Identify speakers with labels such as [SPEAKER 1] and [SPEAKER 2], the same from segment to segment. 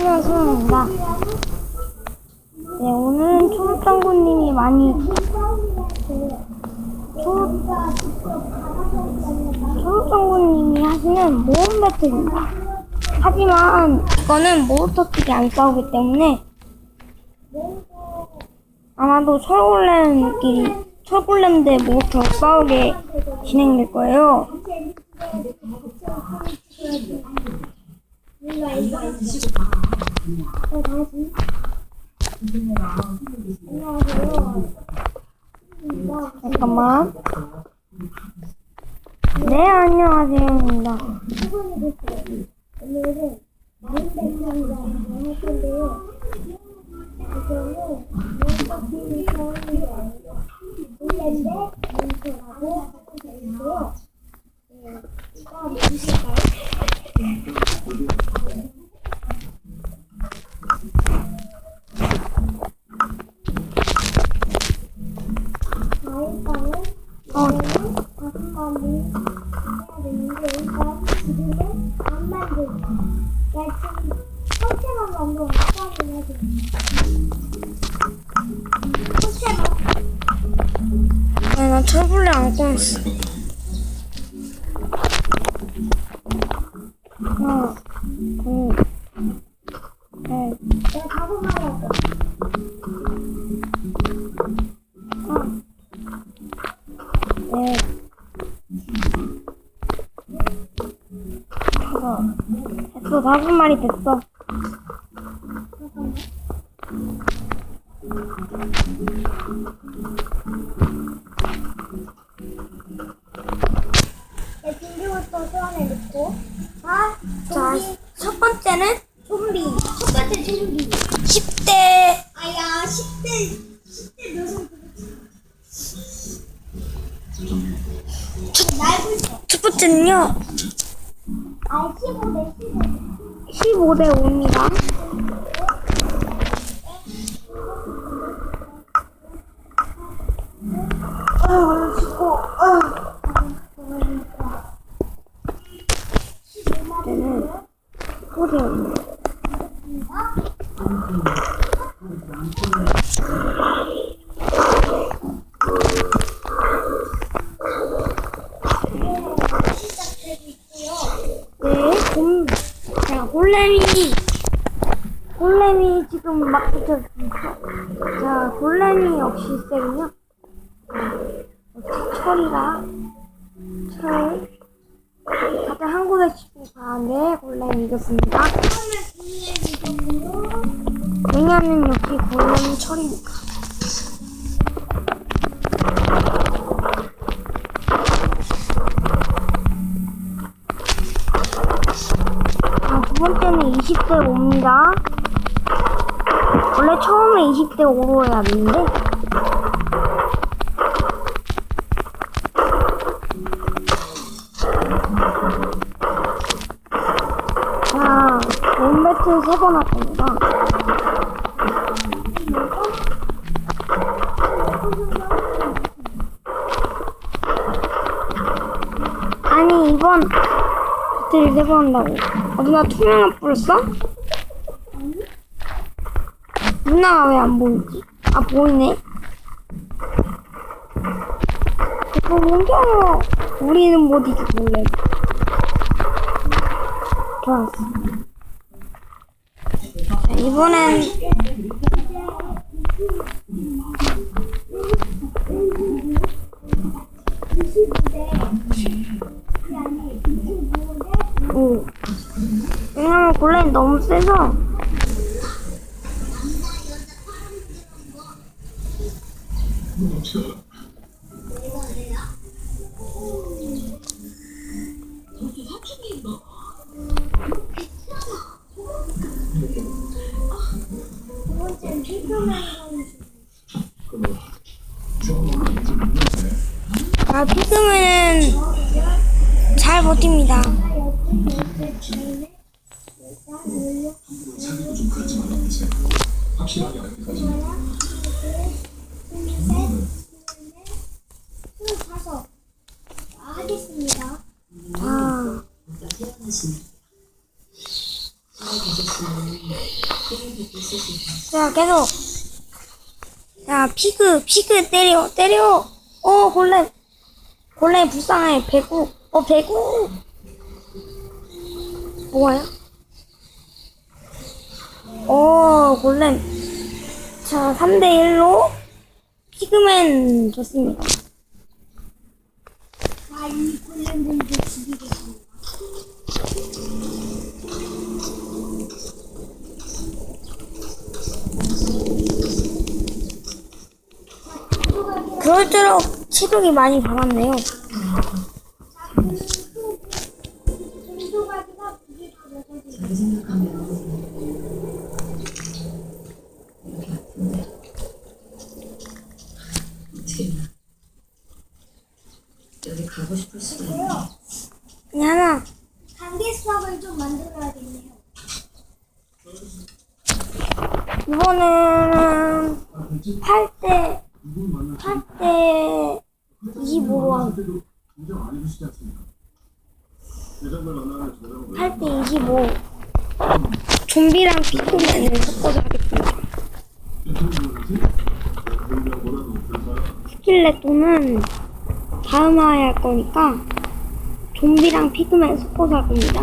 [SPEAKER 1] 안녕하십니까. 네, 오늘은 초록장군님이 많이 초, 초록장군님이 하시는 모험 배틀입니다. 하지만 이거는 몬스터끼리 안 싸우기 때문에 아마도 철골렘끼리 철골렘 대 몬스터 싸우게 진행될 거예요. 잠깐만. 네, 안녕하세요입니다. 철골렘 안 꺼냈어. 하나, 둘, 셋,
[SPEAKER 2] 내가 다섯 마리 할게
[SPEAKER 1] 넷, 다섯. 됐어, 다섯 마리 됐어.
[SPEAKER 2] 내 빈비부터 소환해 놓고 아
[SPEAKER 1] 자,
[SPEAKER 2] 좀비
[SPEAKER 1] 첫 번째는
[SPEAKER 2] 좀비 첫 번째 좀비
[SPEAKER 1] 10대.
[SPEAKER 2] 아야 10대 10대 몇은 날고 있어
[SPEAKER 1] 첫 번째는요,
[SPEAKER 2] 아 15대 15대
[SPEAKER 1] 15대 5입니다. 아, 씻고, 아. 때는 5대 5입니다.
[SPEAKER 2] 시작되고 있고요
[SPEAKER 1] 네, 곰, 자, 골렘이, 골렘이 지금 막 붙었습니다. 자, 골렘이 역시. 역시 철이라, 철. 다들 한 곳에 치고 가는데, 골렘이 이겼습니다. 왜냐하면 역시 골렘이 철이니까. 20대 5입니다. 원래 처음에 20대 5로 해야 되는데. 자, 원배트 세번할 겁니다. 아니 이번 배틀 세번 한다고. 어 누나 투명한 뿌렸어? 누나가 왜 안 보이지? 아 보이네. 그거 옮겨요 우리는 못 이겨볼래. 좋았어. 자, 이번엔 오 왜냐면 골렘이 너무 세서. 아 피그맨은 잘 버팁니다
[SPEAKER 2] 스물다섯 하겠습니다.
[SPEAKER 1] 아 자, 계속. 야, 피그, 피그 때려, 때려. 어, 골렘. 골렘 불쌍해. 배구. 어, 배구. 뭐야? 어, 골렘. 자, 3대1로 피그맨 좋습니다.
[SPEAKER 2] 아이 굴렘들도 죽이겠습니다.
[SPEAKER 1] 그럴수록 체력이 많이 달았네요.
[SPEAKER 2] 정도가지가 두개 다 먹어도
[SPEAKER 3] 자기 생각하면 이렇게 아픈데 어떻게 나 여기 가고 싶을 있네
[SPEAKER 1] 그냥 하나.
[SPEAKER 2] 단계 수학을 좀 만들어야겠네요.
[SPEAKER 1] 이번에는 8대, 8대 25로 하고. 8대 25. 좀비랑 피크맨을 섞어서 하겠습니다. 스킬레톤은 다음 화에 할 거니까 좀비랑 피그맨 섞어서 할 겁니다.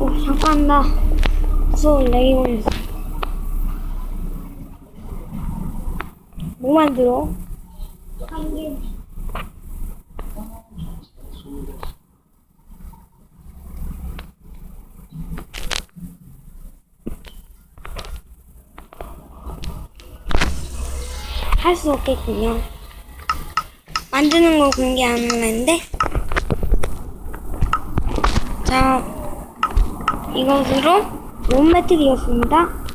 [SPEAKER 1] 오, 잠깐 나 무서운 렉이 걸렸어. 뭐 만들어? 할 수 없겠군요. 만드는 거 공개 안 할라 했는데. 자, 이것으로 롬 배틀이었습니다.